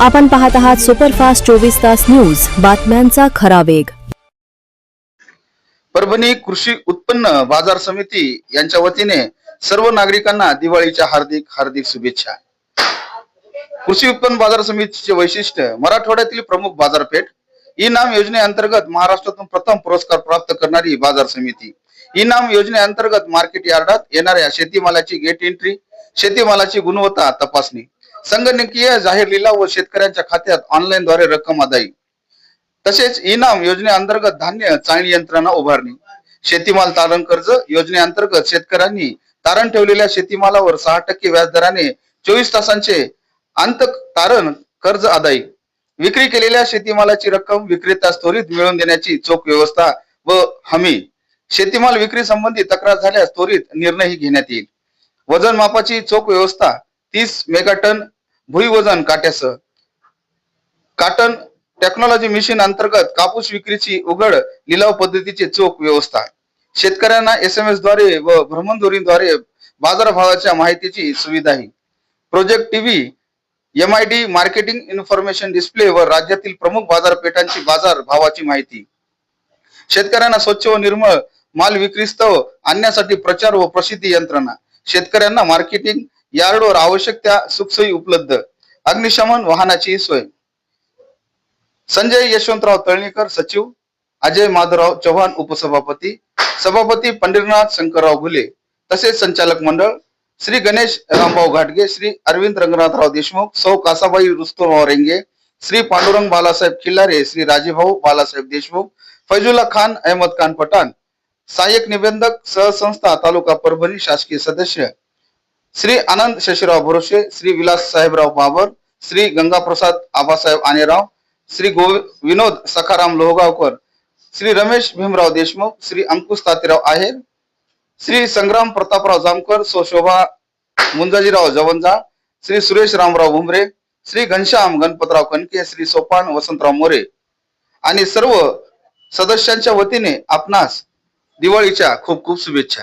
आपण पाहत आहात सुपरफास्ट चोवीस तास न्यूज. बातम्यांचा खरा वेग. परभणी कृषी उत्पन्न बाजार समिती यांच्या वतीने सर्व नागरिकांना दिवाळीच्या हार्दिक हार्दिक शुभेच्छा. कृषी उत्पन्न बाजार समितीचे वैशिष्ट्य मराठवाड्यातील प्रमुख बाजारपेठ इनाम योजनेअंतर्गत महाराष्ट्रातून प्रथम पुरस्कार प्राप्त करणारी बाजार समिती. इनाम योजनेअंतर्गत मार्केट यार्डात येणाऱ्या शेतीमालाची गेट एंट्री शेतीमालाची गुणवत्ता तपासणी. संगणकीय जाहीर लिलाव व शेतकऱ्यांच्या खात्यात ऑनलाईन द्वारे रक्कम अदाई तसेच इनाम योजनेअंतर्गत धान्य चाळणी यंत्रणा उभारणी शेतीमाल तारण कर्ज योजनेअंतर्गत शेतकऱ्यांनी तारण ठेवलेल्या शेतीमालावर सहा टक्के व्याजदराने चोवीस तासांचे अंत तारण कर्ज अदाई विक्री केलेल्या शेतीमालाची रक्कम विक्रेत्यास त्वरित मिळवून देण्याची चोख व्यवस्था व हमी. शेतीमाल विक्री संबंधी तक्रार झाल्यास त्वरित निर्णयही घेण्यात येईल. वजन मापाची चोख व्यवस्था तीस मेगाटन भुईवजन काट्यासह. काटन टेक्नॉलॉजी मिशन अंतर्गत कापूस विक्रीची उघड लिलाव पद्धतीची चोख व्यवस्था. शेतकऱ्यांना एस एम एसद्वारे व भ्रमणध्वरीद्वारे बाजारभावाच्या माहितीची सुविधाही project TV M I D marketing information display व राज्यातील प्रमुख बाजारपेठांची बाजार भावाची माहिती. शेतकऱ्यांना स्वच्छ व निर्मळ माल विक्रीस्तव आणण्यासाठी प्रचार व प्रसिद्धी यंत्रणा. शेतकऱ्यांना मार्केटिंग यार्डवर आवश्यक त्या सुखसोयी उपलब्ध. अग्निशमन वाहनाची सोय. संजय यशवंतराव तळणीकर सचिव. अजय माधवराव चव्हाण उपसभापती. सभापती पंढरीनाथ शंकरराव घुले तसेच संचालक मंडळ. श्री गणेश रामभाऊ घाटगे श्री अरविंद रंगनाथराव देशमुख सौ कासाबाई रुस्तमराव रेंगे श्री पांडुरंग बालासाहेब खिल्लारे श्री राजीभाऊ बालासाहेब देशमुख फैजुल्ला खान अहमद खान पठाण सहाय्यक निबंधक सहसंस्था तालुका परभणी शासकीय सदस्य श्री आनंद शशीराव भरोसे श्री विलास साहेबराव बाबर श्री गंगाप्रसाद आबासाहेब आनेराव श्री गो विनोद सखाराम लोहगावकर श्री रमेश भीमराव देशमुख श्री अंकुश तातीराव आहेर श्री संग्राम प्रतापराव जामकर सोशोभा मुंजाजीराव जवंजा श्री सुरेश रामराव भुमरे श्री घनश्याम गणपतराव कणके श्री सोपान वसंतराव मोरे आणि सर्व सदस्यांच्या वतीने आपणास दिवाळीच्या खूप खूप शुभेच्छा.